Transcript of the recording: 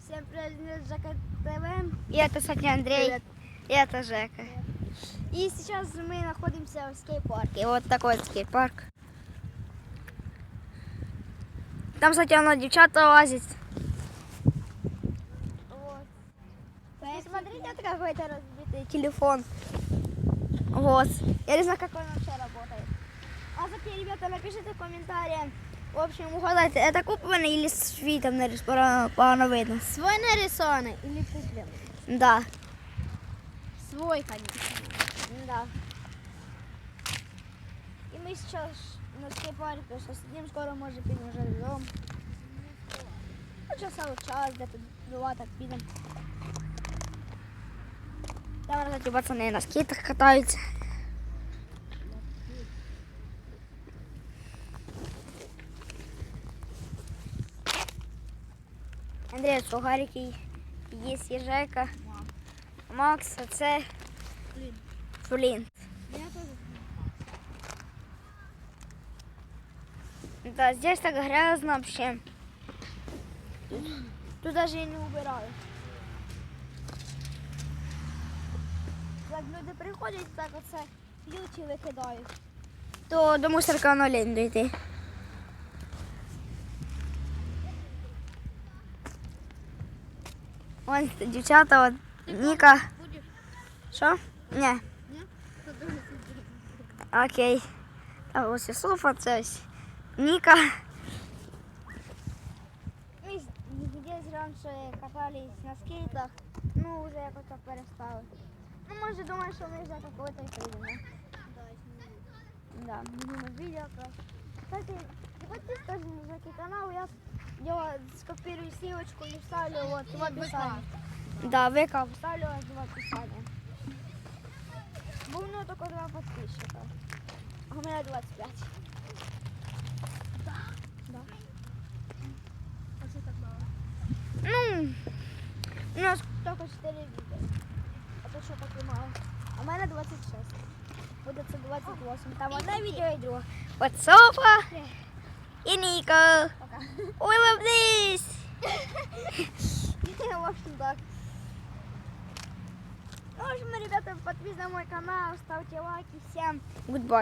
Всем привет, Жека ТВ. И это, кстати, Андрей. Привет. И это Жека. И сейчас мы находимся в скейт-парке. Вот такой вот скейт-парк. Там, кстати, оно девчата лазит. Вот. Посмотрите, это какой-то разбитый Телефон. Вот. Я не знаю, как он вообще работает. А такие, ребята, напишите в комментариях. В общем, угадайте, это купленный или свій там не ресторан, погано видно. Свой нарисованный или купленный? Да. Свой, конечно. Да. И мы сейчас на скейт-парке, что сидим, скоро может підемо вже додому. Ну, часа в час, де-то два так підемо. Там, кстати, пацани на скейтах катаються. Андрій, сугарики є і Жека. Макс, а це. Флінт. Да, здесь так грязно вообще. Тут даже і не убирають. Так люди приходять, так оце п'ють і викидають. То до мусорка на лень дойти. Вон дівчата, от Ніка. Будеш? Що? Ні. Ні? Окей. А ось і Софа, це ось Ніка. Ми з- десь раніше катались на скейтах, ну вже якось так перестали. Ну, може, думаю, що ми вже какой-то і прийдемо. Да, будемо відео. Кстати, приходьте теж на такий канал, я я скопирую ссылочку и вставлю вот в описании. Да, вика. Вставлю в описание. Бо у него только два подписчика. А у меня 25. Да. Да. А что так мало? Ну, у нас Только 4 видео. А то що так мало? А в мене 26. Буде це 28. Там одне відео і друге. от Софа і Ніка. Пока. Улыбнись! В общем так. Ну, В общем, ребята, подписывайтесь на мой канал, ставьте лайки. Всем Goodbye.